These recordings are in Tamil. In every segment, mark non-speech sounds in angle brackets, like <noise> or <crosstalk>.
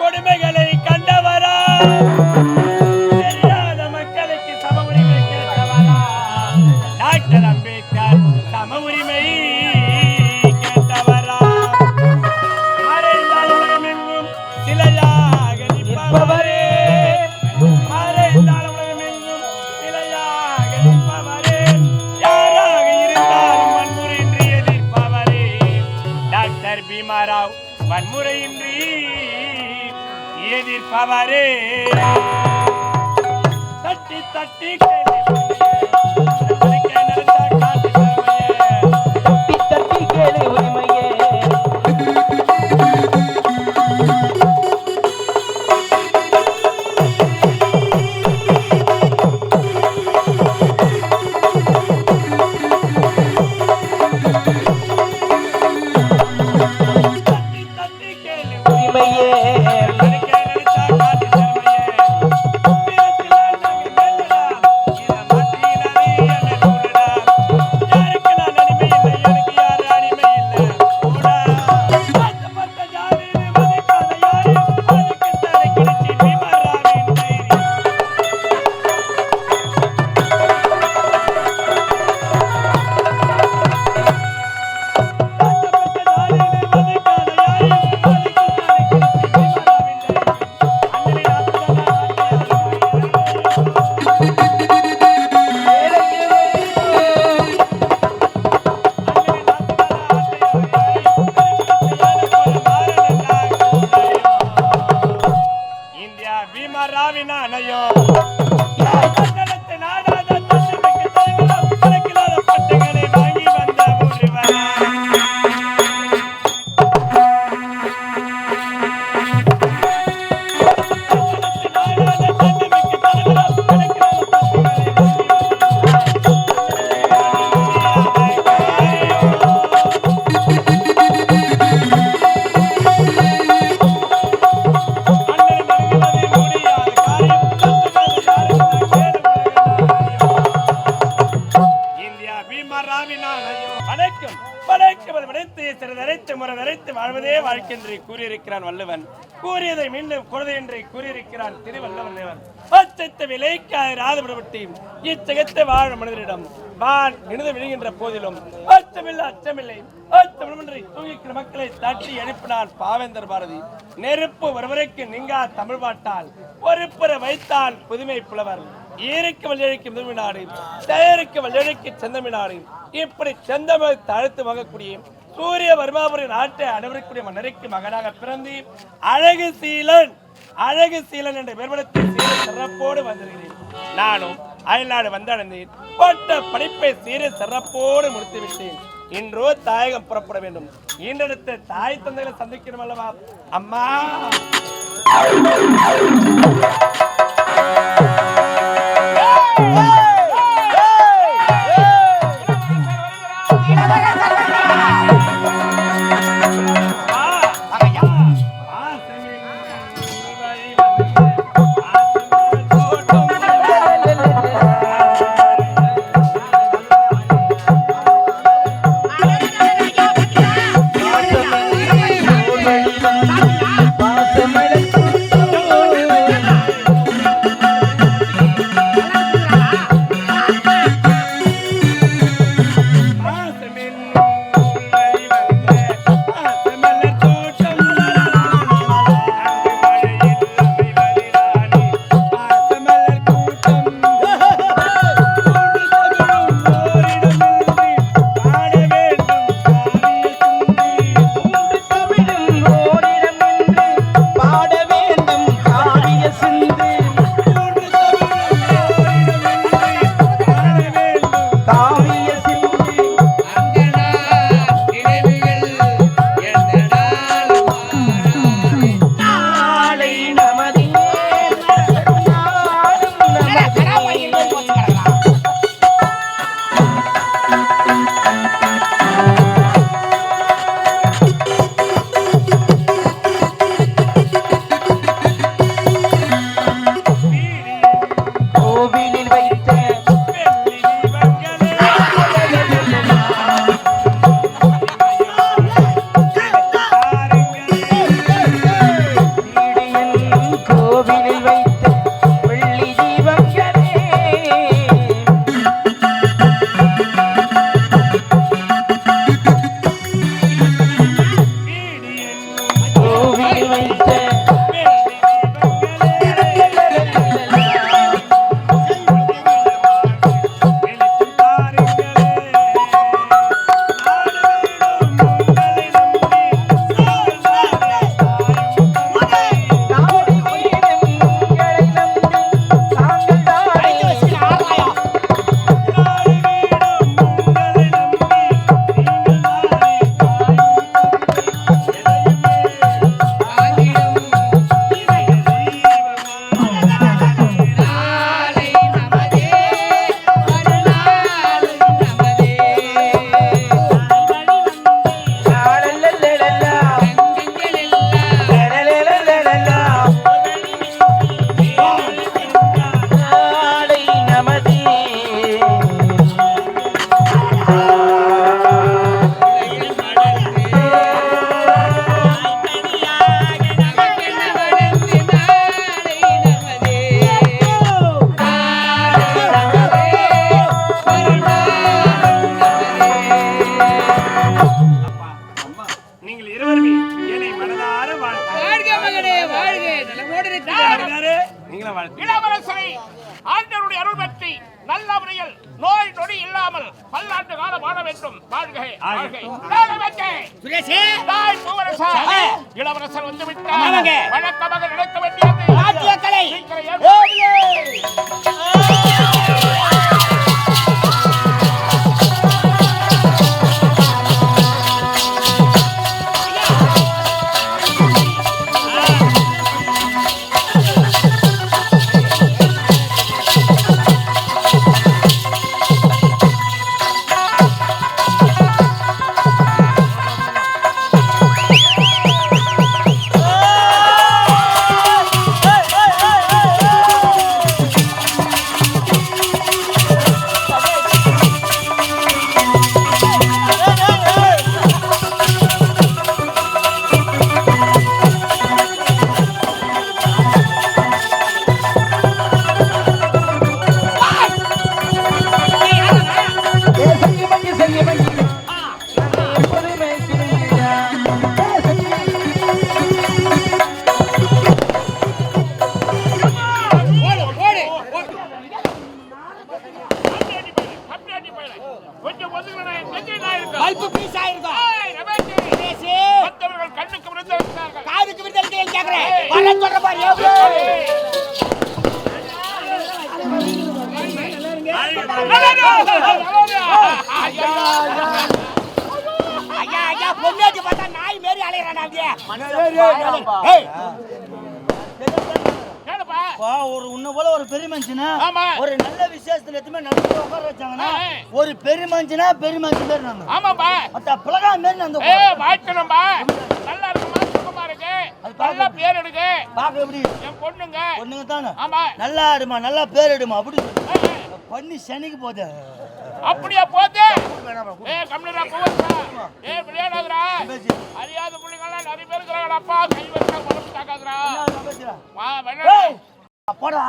கொடுமைகளை கண்டவரா? சம உரிமை கேட்டவரா டாக்டர் சம உரிமை கேட்டவரா மறைந்தால் வன்முறையின்றி எதிர்ப்பவரே. தட்டி தட்டி கேள்வி அனைக்கும் விடைத்து வாழ்வதே வாழ்க்கை என்று கூறியிருக்கிறான் வள்ளுவன். கூறியதை மீண்டும் குழந்தை என்று கூறியிருக்கிறான் திருவள்ளுவன் தேவன் அச்சத்த விலைக்காய் ராதபடப்பட்டி இச்சகத்தை வாழும் மனிதரிடம் வான் இணைந்து விழுகின்ற போதிலும் அச்சமில்லை அச்சமில்லை. அச்சமின்றி தூங்கிக்கிற மக்களை தட்டி எழுப்பினான் பாவேந்தர் பாரதி. நெருப்பு ஒருவருக்கு நீங்கா தமிழ் பாட்டால் பொறுப்புற வைத்தான் புதுமை புலவர். ஈருக்கு வல்லழைக்கு முதன்மைநாடு தயாரிக்கு வல்லழைக்கு செந்தமிழ்நாடு இப்படி செந்தமிழ் தழுத்து மகக்கூடிய சூரிய வர்மாபுரி நாட்டை அனைவருக்குரிய மன்னருக்கு மகனாக பிறந்து அழகு சீலன் அழகு சீலன் என்ற பெருமளத்தில் சீர சிறப்போடு வந்திருக்கிறேன். நானும் அயல்நாடு வந்தடைந்தேன். பட்ட படிப்பை சீர சிறப்போடு முடித்து விட்டேன் இன்றோ தாயகம் புறப்பட வேண்டும். இன்றெடுத்த தாய் தந்தைகளை சந்திக்கணும் அல்லவா? அம்மா! நல்ல முறையில் நோய் நொடி இல்லாமல் பல்லாண்டு காலம் வாழ வேண்டும். வாழ்க வாழ்க. சுரேஷே. தாய். இளவரசர் வந்து. விட்டார். வழக்கமாக நடக்க வேண்டியது. பல்பு பீஸ் ஆயிருக்கும் கண்ணுக்கு விருந்து விட்டார்கள். காதுக்கு விருந்தளிக்க கேக்குறேன் வர சொல்ற பாரு ஏய். ஐயா ஐயா பொண்ணாட்டி பார்த்தா நாய் மாரி அலையறானா அப்படியே? ஒரு உன்னை போல ஒரு பெரிய மனுஷனா. ஒரு நல்ல விசேஷத்துல எதுவுமே நடுவுல உட்கார வச்சாங்கன்னா. ஒரு பெரிய மனுஷனா பெரிய மனுஷன் பேர் நாங்க ஆமாப்பா. மத்த பிளகா மாரி நான் வாழ்க்கணும்பா. நல்லா இருக்குமா, சுகமா இருக்கு. நல்லா பேர் எடுக்கு. பாக்க எப்படி? என் பொண்ணுங்க. பொண்ணுங்க தானே? ஆமா. நல்லா ஆடுமா? நல்லா பேர் எடுமா அப்படி பண்ணி சனிக்கு போதே. அப்படியா போத்து ஏய் கம்மிடா போவா ஏய் விளையாடாதடா. அறியாத புள்ளைங்களாம் நிறைய பேர் இருக்கிறாங்கடா அப்பா. கை வச்சா உடம்பு தாக்காதடா. வா போடா.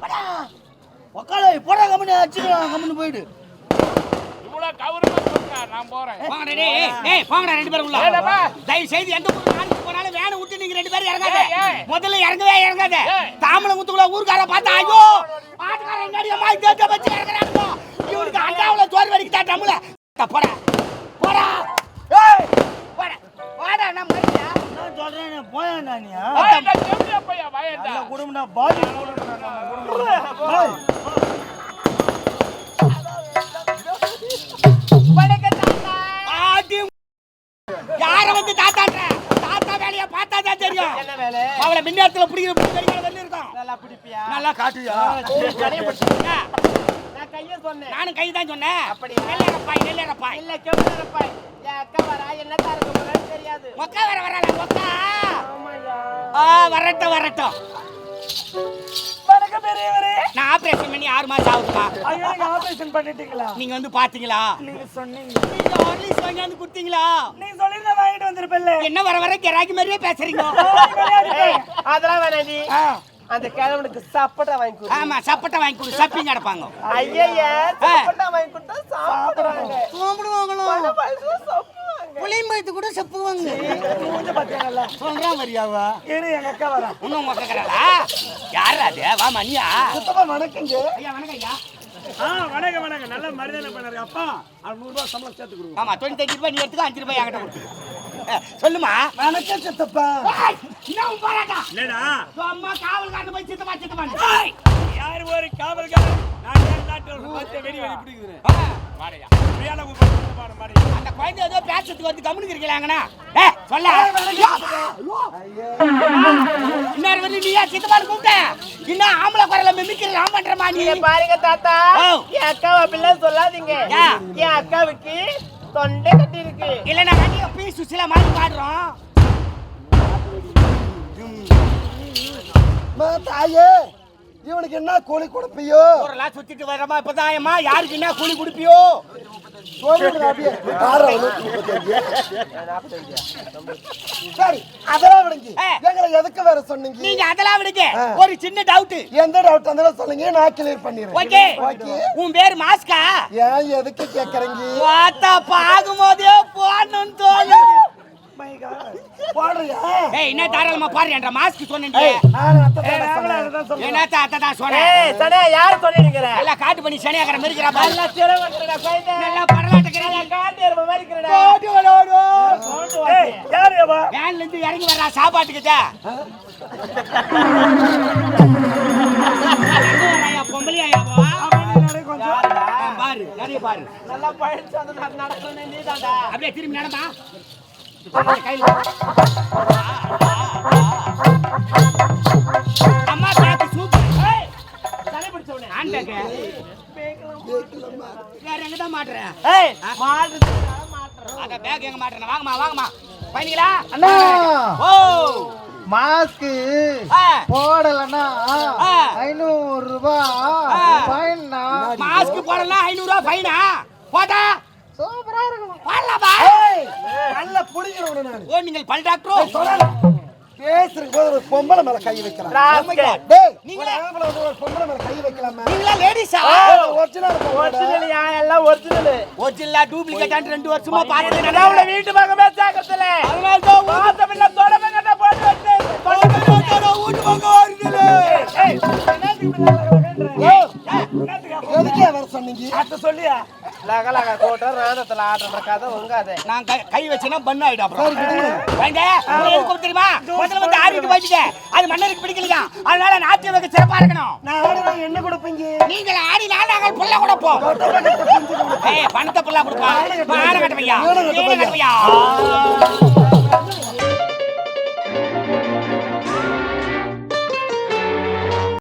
போடா. உக்கால போடா கம்பெனி அடிச்சுக்கலாம் கம்பெனி போயிடு. நான் போறேன். போங்கடா டேய் போங்கடா ரெண்டு பேரும் உள்ள. தயவு செய்து எந்த ஊருக்கு நாளைக்கு போனாலும் வேனை விட்டு நீங்க ரெண்டு பேரும் இறங்காத. முதல்ல இறங்கவே இறங்காத. தாமலை முத்துக்குள்ள ஊர்க்கார பார்த்தா ஐயோ ஆட்டுக்காரன் இந்த வச்சு இறங்குறாங்க இவனுக்கு அண்டாவுல சோறு வடிக்கு தான் தமிழ போடா. ஏய், ஆட்டி யார வந்து தாத்தான்ற? தாத்தா வேலைய பார்த்தா தான் தெரியும். அவளை மின்னேரத்துல பிடிக்கிற பிடிக்கிற இருக்கும் நல்லா பிடிப்பியா? நல்லா காட்டுயா நான் கையை சொன்னேன். நானும் கை தான் சொன்னேன். அப்படியா? நெல்லேறப்பாய் நெல்லேறப்பாய் இல்ல கெம்பரப்பாய் என் அக்கா வரா என்ன தெரியாது. மொக்கா வர வரல மொக்கா. வரட்டும் வரட்டும். வணக்கம் பெரியவரே. நான் ஆபரேஷன் பண்ணி ஆறு மாசம் ஆகுதுமா? ஐயோ நீங்க ஆபரேஷன் பண்ணிட்டீங்களா? நீங்க வந்து பாத்தீங்களா? நீங்க சொன்னீங்க. நீங்க ஹார்லிக்ஸ் வாங்கி வந்து கொடுத்தீங்களா? நீங்க சொல்லிருந்தா வாங்கிட்டு வந்திருப்பல்ல என்ன வர வர கிராக்கி மாதிரியே பேசுறீங்க. அதெல்லாம் வேணாம் நீ அந்த கிழவனுக்கு சப்பட்டா வாங்கி கொடு ஆமா சப்பட்டை வாங்கி கொடு. சப்பிங் கிடப்பாங்க ஐயா சப்பட்டா வாங்கி கொடுத்தா சாப்பிடுறாங்க சாப்பிடுவாங்களோ புளியம்பழத்து கூட சப்புவாங்க சொல்றான் வரியாவா இரு எங்க அக்கா வரா. இன்னும் மொக்கறாளா யாரா அது? வா மணியா. சுத்தமா வணக்கங்க. ஐயா வணக்கம் ஐயா. ஆ வணக்கம் வணக்கம். நல்ல மரியாதை பண்ணாரு. அப்பா நூறு ரூபாய் சம்பளம் சேர்த்து கொடுங்க. ஆமா தொண்ணூத்தஞ்சு ரூபாய் நீ எடுத்துக்க அஞ்சு ரூபாய் என்கிட்ட சொல்லுமா. வணக்கம் சித்தப்பா. என்ன உன் போராட்டம் இல்லடா அம்மா காவல்காரன் போய் சித்தப்பா சித்தப்பா யார் ஒரு காவல்காரன்? நான் நாட்டு வெடி வெடி பிடிக்குதுன்னு வாடையா பிரியாண கூப்பிட்டு பாரு மாடி அந்த குழந்தை ஏதோ பேசுறதுக்கு வந்து கம்முனுக்கு இருக்கலாங்கண்ணா ஏ சொல்ல. இன்னொரு வந்து நீயா சித்தப்பான்னு கூப்பிட்ட? இன்னும் ஆம்பளை குரல மிமிக்கிற நான் பண்றமா நீ? பாருங்க தாத்தா. என் அக்காவை அப்படிலாம் சொல்லாதீங்க. ஏன்? என் அக்காவுக்கு தொண்டை கட்டி இருக்கு இல்ல நான் கண்டிப்பா பீ சுசில மாதிரி பாடுறோம். தாயே. இவனுக்கு என்ன கோழி கொடுப்பியோ? ஊரெல்லாம் சுத்திட்டு வரமா இப்பதான் ஏம்மா? யாருக்கு என்ன கூலி கொடுப்பியோ? சரி அதெல்லாம் விடுங்க. எங்களை எதுக்கு வேற சொன்னீங்க? நீங்க அதெல்லாம் விடுங்க. ஒரு சின்ன டவுட் எந்த டவுட் இருந்தாலும் சொல்லுங்க நான் கிளியர் பண்ணிடுறேன். ஓகே. உன் பேர் மாஸ்கா? ஏன் எதுக்கு கேக்குறீங்க? பார்த்தா பாக்கும்போதே போடணும்னு தோணுது <laughs> போடுறியா? ஏய் என்ன தாராளமா பாரு என்ற மாஸ்க் சொன்னேன் நானும் அத்தை சொன்னேன். என்ன தாத்தா தான் சொன்னேன்? ஏய் சடா யார் சொல்லிருக்கிற? இல்ல பண்ணி சனியாக்கிற மாதிரி இருக்கிறா பாரு. நல்லா திறவட்டுடா குழந்தை. நல்லா பரலாட்டுக்கிறீங்க காட்டு எருமை மாதிரி இருக்கிறடா. ஓடி ஓடி ஓடி சவுண்டு வாசி. யாரு அவ? வேன்ல இருந்து இறங்கி வர்றா சாப்பாட்டுக்கிட்ட பொம்பளையா பாரு நிறைய பாரு. நல்லா பழச்சு வந்து நட- நடக்கணும் நீதான்டா அப்படியே திரும்பி நடமா? அம்மா சூப்பர் ஏய், தலை பிடிச்சவனே ஆண்டாங்க வேற எங்க தான் மாட்டுறேன் ஏய் மாடு மாட்டுறோம் அத பேக் எங்க மாட்டுறேன் வாங்கம்மா வாங்கம்மா பயணிகளா அண்ணா ஓ மாஸ்க்கு ஆ, போடலன்னா. ஐநூறு ரூபாய் மாஸ்க் போடலாம் ஐநூறு ரூபாய் ஃபைனா போட்டா? சூப்பரா இருக்கும். நல்லா புடிக்கிறவன நான். ஓ நீங்கள் பல் டாக்டரோ பேசுறதுக்கு போது ஒரு பொம்பளை மேல கை வைக்கலாம். நீங்களே- ஒரு பொம்பளை மேல கை வைக்கலாமா? நீங்களா லேடிஸா? ஒரிஜினல் ஒரிஜினலியா எல்லாம் ஒரிஜினல் ஒரிஜினலா டூப்ளிகேட் ரெண்டு வருஷமா பார்த்தது கடவுள வீட்டு பக்கமே சாக்கத்துல அதனால தான் பார்த்த பின்ன தொடமே கட்ட போட்டு வச்சு வீட்டு பக்கம் வருதுல எதுக்கே வர சொன்னீங்க? அத்தை சொல்லியா? லக லக கூட்டம் ராதத்துல ஆடுற கதை உங்காது. நான் கை- கை வச்சேன்னா பண்ண ஆயிடும் அப்புறம் வாங்க எதுக்கு தெரியுமா முதல்ல வந்து ஆடிட்டு அது மன்னருக்கு பிடிக்கலையா? அதனால நாட்டிய வகை சிறப்பா இருக்கணும். நான் ஆடுனா என்ன கொடுப்பீங்க? நீங்கள் ஆடினால் நாங்கள் புள்ள கொடுப்போம் ஏய் பணத்தை புள்ள கொடுப்பா. மானம் கட்டுவையா கட்டுவையா